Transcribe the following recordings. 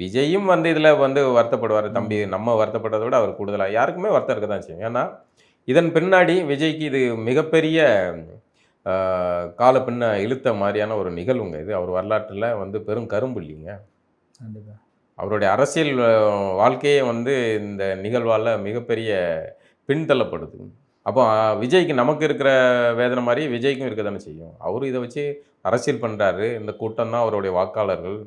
விஜயும் வந்து இதில் வந்து வருத்தப்படுவார். தம்பி நம்ம வருத்தப்படுறதை விட அவர் கூடுதலாக யாருக்குமே வருத்தம் இருக்க தான் செய்யும். ஏன்னா இதன் பின்னாடி விஜய்க்கு இது மிகப்பெரிய கால பின்ன இழுத்த மாதிரியான ஒரு நிகழ்வுங்க இது. அவர் வரலாற்றில் வந்து பெரும் கரும்புள்ளிங்க. கண்டிப்பா. அவருடைய அரசியல் வாழ்க்கையே வந்து இந்த நிகழ்வால் மிகப்பெரிய பின்தள்ளப்படுது. அப்போ விஜய்க்கு நமக்கு இருக்கிற வேதனை மாதிரி விஜய்க்கும் இருக்க தானே செய்யும். அவரும் இதை வச்சு அரசியல் பண்ணுறாரு இந்த கூட்டம் தான் அவருடைய வாக்காளர்கள்.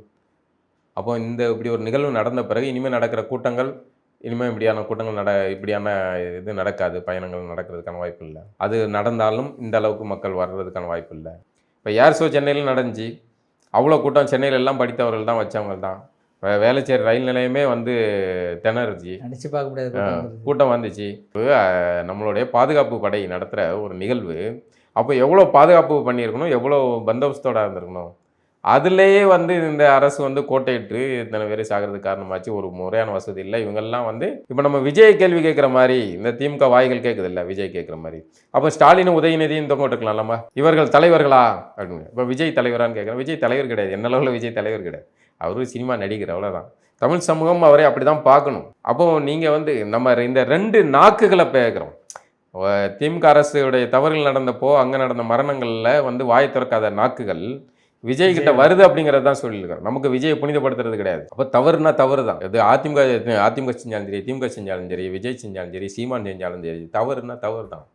அப்போ இந்த இப்படி ஒரு நிகழ்வு நடந்த பிறகு இனிமேல் நடக்கிற கூட்டங்கள் இனிமேல் இப்படியான கூட்டங்கள் நட இப்படியான இது நடக்காது பயணங்கள் நடக்கிறதுக்கான வாய்ப்பு இல்லை. அது நடந்தாலும் இந்த அளவுக்கு மக்கள் வர்றதுக்கான வாய்ப்பு இல்லை. இப்போ ஏர் ஷோ சென்னையில் நடந்துச்சு. அவ்வளோ கூட்டம் சென்னையில் எல்லாம் படித்தவர்கள் தான் வச்சவங்க தான். வே- வேளச்சேரி ரயில் நிலையமே வந்து திணறுச்சு. நினைச்சு பார்க்க முடியாத கூட்டம் வந்துச்சு. இப்போ நம்மளுடைய பாதுகாப்பு படை நடத்துகிற ஒரு நிகழ்வு. அப்போ எவ்வளோ பாதுகாப்பு பண்ணியிருக்கணும் எவ்வளோ பந்தோபஸ்தோட இருந்திருக்கணும்? அதுலேயே வந்து இந்த அரசு வந்து கோட்டையிட்டு இத்தனை பேர் சாகிறதுக்கு காரணமாச்சு. ஒரு முறையான வசதி இல்லை. இவங்கெல்லாம் வந்து இப்போ நம்ம விஜய் கேள்வி கேட்குற மாதிரி இந்த திமுக வாய்கள் கேட்குது இல்லை விஜய் கேட்குற மாதிரி. அப்போ ஸ்டாலின் உதயநிதியும் தொங்க இவர்கள் தலைவர்களா? அப்படின்னு. இப்போ விஜய் தலைவரான்னு கேட்குறேன் விஜய் தலைவர் கிடையாது. என்ன அளவில் விஜய் தலைவர் கிடையாது. அவரும் சினிமா நடிகர் அவ்வளோதான் தமிழ் சமூகம் அவரை அப்படி தான் பார்க்கணும். அப்போ நீங்கள் வந்து நம்ம இந்த ரெண்டு நாக்குகளை பேக்கிறோம். திமுக அரசுடைய தவறுகள் நடந்தப்போ அங்கே நடந்த மரணங்களில் வந்து வாய் திறக்காத நாக்குகள் விஜய் கிட்ட வருது அப்படிங்கிறது தான் சொல்லியிருக்கோம் நமக்கு விஜயை புனிதப்படுத்துறது கிடையாது. அப்போ தவறுனா தவறு தான். இது அதிமுக அதிமுக செஞ்சாலும் சரி திமுக செஞ்சாலும் சரி விஜய் செஞ்சாலும் சரி சீமான் செஞ்சாலும் சரி தவறுனா தவறு தான்.